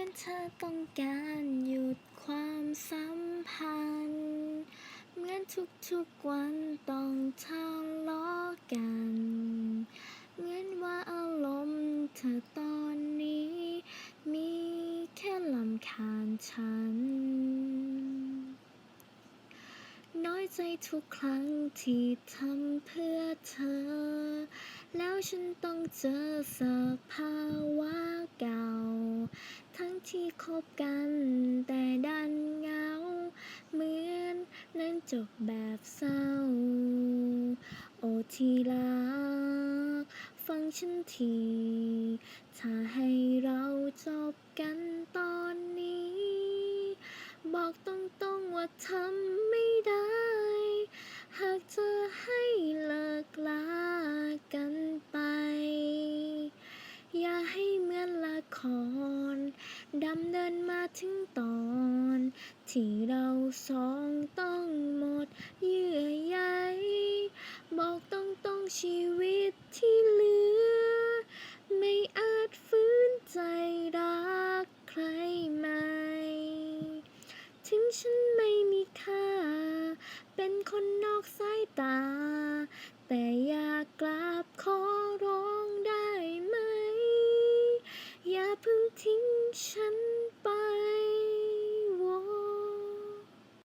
มือนเธอต้องการหยุดความสัมพันธ์ เหมือนทุกๆวันต้องทะเลาะกัน เหมือนว่าอารมณ์เธอตอนนี้ มีแค่ลำคาญฉัน น้อยใจทุกครั้งที่ทำเพื่อเธอ แล้วฉันต้องเจอสภาวะก่าทั้งที่ คบกันแต่ดันเหงา เหมือนนั้นจบแบบเศร้า โอทีลักฟังฉันทีถ้าให้เราจบกันตอนนี้ บอกตรงๆว่าทำ ที่เราสองต้องหมดเยื่อ